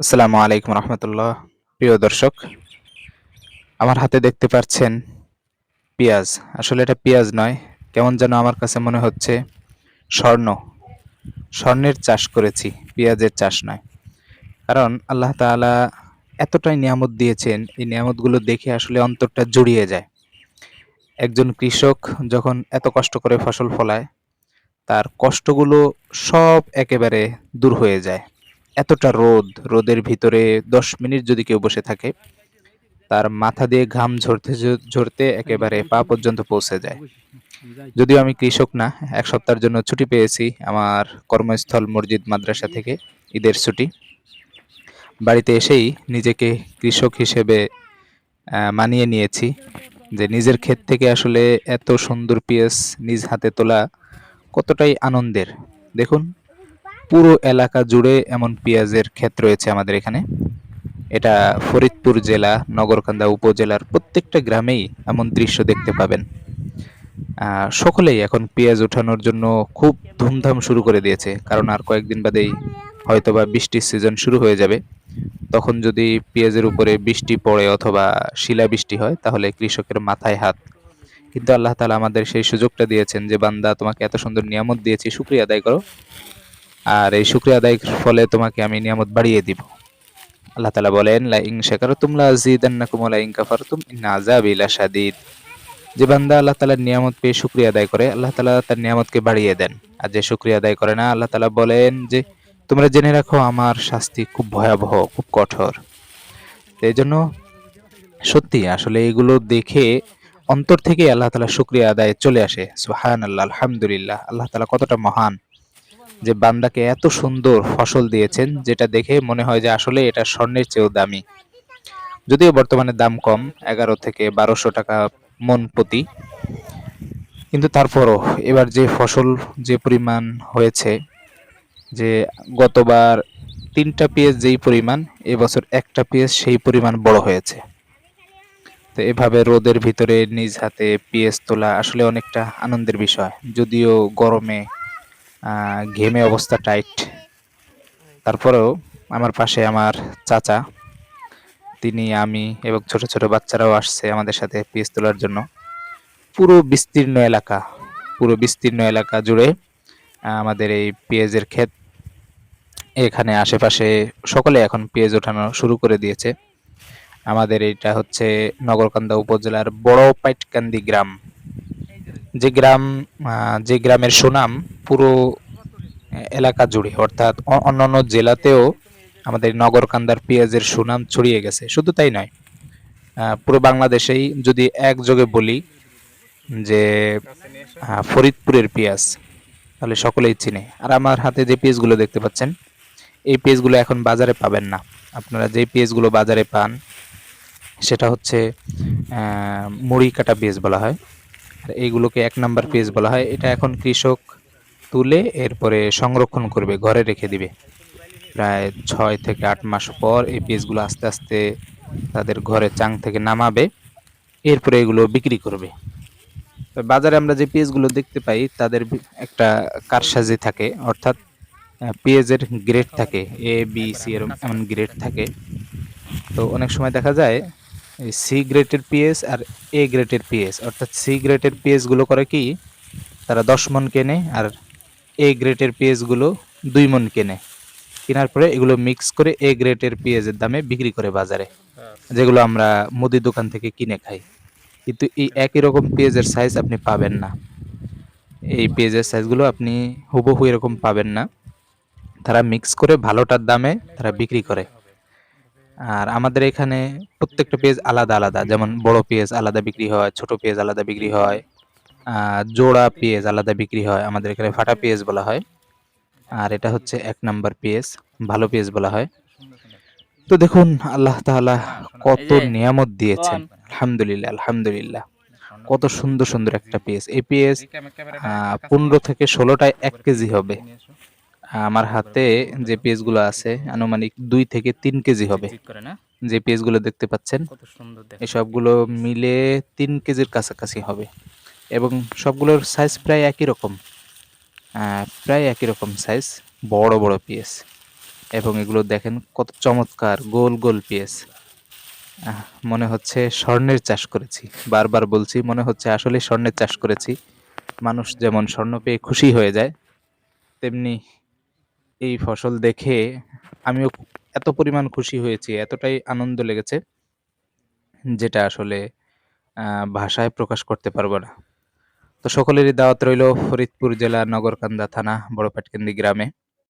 আসসালামু আলাইকুম রহমতুল্লাহ। প্রিয় দর্শক, আমার হাতে দেখতে পাচ্ছেন পেঁয়াজ। আসলে এটা পেঁয়াজ নয়, কেমন যেন আমার কাছে মনে হচ্ছে স্বর্ণ। স্বর্ণের চাষ করেছি, পেঁয়াজের চাষ নয়। কারণ আল্লাহ তাআলা এতটাই নিয়ামত দিয়েছেন, এই নিয়ামতগুলো দেখে আসলে অন্তরটা জুড়িয়ে যায়। একজন কৃষক যখন এত কষ্ট করে ফসল ফলায়, তার কষ্টগুলো সব একেবারে দূর হয়ে যায়। এতটা রোদ, রোদের ভিতরে দশ মিনিট যদি কেউ বসে থাকে, তার মাথা দিয়ে ঘাম ঝরতে ঝরতে একেবারে পা পর্যন্ত পৌঁছে যায়। যদিও আমি কৃষক না, এক সপ্তাহের জন্য ছুটি পেয়েছি আমার কর্মস্থল মসজিদ মাদ্রাসা থেকে, ঈদের ছুটি। বাড়িতে এসেই নিজেকে কৃষক হিসেবে মানিয়ে নিয়েছি যে নিজের ক্ষেত থেকে আসলে এত সুন্দর পেঁয়াজ নিজ হাতে তোলা কতটাই আনন্দের। দেখুন পুরো এলাকা জুড়ে এমন পেঁয়াজের ক্ষেত রয়েছে আমাদের এখানে। এটা ফরিদপুর জেলা, নগরকান্দা উপজেলার প্রত্যেকটা গ্রামেই এমন দৃশ্য দেখতে পাবেন। সকলেই এখন পেঁয়াজ ওঠানোর জন্য খুব ধুমধাম শুরু করে দিয়েছে, কারণ আর কয়েকদিন বাদেই হয়তোবা বৃষ্টির সিজন শুরু হয়ে যাবে। তখন যদি পেঁয়াজের উপরে বৃষ্টি পড়ে অথবা শিলা বৃষ্টি হয়, তাহলে কৃষকের মাথায় হাত। কিন্তু আল্লাহ তালা আমাদের সেই সুযোগটা দিয়েছেন যে, বান্দা, তোমাকে এত সুন্দর নিয়ামত দিয়েছি, শুক্রিয়া আদায় করো। আর এই শুক্রিয়া আদায়ের ফলে তোমাকে আমি নিয়ামত বাড়িয়ে দিব। আল্লাহ তাআলা বলেন লা ইন শাকারতুম লা আযীদান্নাকুম ওয়া লা ইন কাফারতুম ইন্না আযাবি লাশাদীদ। যে বান্দা আল্লাহ তাআলার নিয়ামত পেয়ে শুকরিয়া আদায় করে, আল্লাহ তাআলা তার নিয়ামতকে বাড়িয়ে দেন। আর যে শুকরিয়া আদায় করে না, আল্লাহ তাআলা বলেন যে, তোমরা জেনে রাখো, আমার শাস্তি খুব ভয়াবহ, খুব কঠোর। এই জন্য সত্যি আসলে এগুলো দেখে অন্তর থেকে আল্লাহ তাআলা শুকরিয়া আদায় চলে আসে। সুবহানাল্লাহ, আলহামদুলিল্লাহ। আল্লাহ তাআলা কতটা মহান। যে বান্দাকে এত সুন্দর ফসল দিয়েছেন, যেটা দেখে মনে হয় যে আসলে এটা স্বর্ণের চেয়েও দামি। যদিও বর্তমানে দাম কম, এগারো থেকে বারোশো টাকা মন প্রতি। কিন্তু তারপরও এবার যে ফসল যে পরিমাণ হয়েছে, যে গতবার তিনটা পেঁয়াজ যেই পরিমাণ, এবছর একটা পেঁয়াজ সেই পরিমাণ বড় হয়েছে। তো এভাবে রোদের ভিতরে নিজ হাতে পেঁয়াজ তোলা আসলে অনেকটা আনন্দের বিষয়। যদিও গরমে ঘেমে অবস্থা টাইট তারপরেও আমার পাশে আমার চাচা, তিনি, আমি এবং ছোট ছোট বাচ্চারাও আসছে আমাদের সাথে পেঁয়াজ তোলার জন্য। পুরো বিস্তীর্ণ এলাকা, পুরো বিস্তীর্ণ এলাকা জুড়ে আমাদের এই পেঁয়াজের ক্ষেত। এখানে আশেপাশে সকলে এখন পেঁয়াজ ওঠানো শুরু করে দিয়েছে। আমাদের এটা হচ্ছে নগরকান্দা উপজেলার বড় পাইটকান্দি গ্রাম। যে গ্রাম যে গ্রামের সুনাম পুরো এলাকা জুড়ে। অর্থাৎ অন্যান্য জেলাতেও আমাদের নগরকান্দার পেঁয়াজের সুনাম ছড়িয়ে গেছে। শুধু তাই নয় পুরো বাংলাদেশেই যদি একযোগে বলি যে ফরিদপুরের পেঁয়াজ, তাহলে সকলেই চিনে। আর আমার হাতে যে পেঁয়াজগুলো দেখতে পাচ্ছেন, এই পেঁয়াজগুলো এখন বাজারে পাবেন না। আপনারা যে পেঁয়াজগুলো বাজারে পান, সেটা হচ্ছে মুড়ি কাটা পেঁয়াজ বলা হয়। আর এইগুলোকে এক নাম্বার পেঁয়াজ বলা হয়। এটা এখন কৃষক তুলে এরপরে সংরক্ষণ করবে ঘরে রেখে দিবে। প্রায় ছয় থেকে আট মাস পর এই পেঁয়াজগুলো আস্তে আস্তে তাদের ঘরে চাং থেকে নামাবে এরপরে এগুলো বিক্রি করবে। বাজারে আমরা যে পেঁয়াজগুলো দেখতে পাই তাদের একটা কারসাজি থাকে অর্থাৎ আহ, পেঁয়াজের গ্রেড থাকে এ বি সি এরকম এমন গ্রেড থাকে। তো অনেক সময় দেখা যায় সি গ্রেডের পিএস আর এ গ্রেডের পিএস অর্থাৎ সি গ্রেডের পিএসগুলো করে কি তারা দশ মন কেনে আর এ গ্রেটের পেঁয়াজগুলো দুই মন কেনে। কেনার পরে এগুলো মিক্স করে এ গ্রেটের পেঁয়াজের দামে বিক্রি করে বাজারে যেগুলো আমরা মুদি দোকান থেকে কিনে খাই। কিন্তু এই একই রকম পেঁয়াজের সাইজ আপনি পাবেন না। এই পেঁয়াজের সাইজগুলো আপনি হুবহু এরকম পাবেন না। তারা মিক্স করে ভালোটার দামে তারা বিক্রি করে। আর আমাদের এখানে প্রত্যেকটা পেঁয়াজ আলাদা আলাদা। যেমন বড় পেঁয়াজ আলাদা বিক্রি হয় ছোট পেঁয়াজ আলাদা বিক্রি হয়। জোড়া পেঁয়াজ আলাদা বিক্রি হয় আমাদের এখানে ফাটা পেঁয়াজ বলা হয়। আর এটা হচ্ছে এক নাম্বার পেঁয়াজ ভালো পেঁয়াজ বলা হয়। তো দেখুন আল্লাহ তাআলা কত নিয়ামত দিয়েছেন। আলহামদুলিল্লাহ আলহামদুলিল্লাহ। কত সুন্দর সুন্দর একটা পেঁয়াজ। এই পেঁয়াজ পনেরো থেকে ষোলোটায় এক কেজি হবে। আমার হাতে যে পেঁয়াজগুলো আছে আনুমানিক দুই থেকে তিন কেজি হবে। যে পেঁয়াজগুলো দেখতে পাচ্ছেন দেখ। মিলে তিন কেজির কাছাকাছি হবে। এবং সবগুলোর সাইজ প্রায় একই রকম। প্রায় একই রকম সাইজ বড় বড় পিস এবং এগুলো দেখেন কত চমৎকার গোল গোল আহ, মনে হচ্ছে স্বর্ণের চাষ করেছি। বারবার বলছি মনে হচ্ছে আসলে স্বর্ণের চাষ করেছি। মানুষ যেমন স্বর্ণ পেয়ে খুশি হয়ে যায় তেমনি এই ফসল দেখে আমিও এত পরিমাণ খুশি হয়েছি এতটাই আনন্দ লেগেছে যেটা আসলে ভাষায় প্রকাশ করতে পারব না। তো সকলেরই দাওয়াত রইল ফরিদপুর জেলা নগরকান্দা থানা বড় পাটকেন্দি গ্রামে।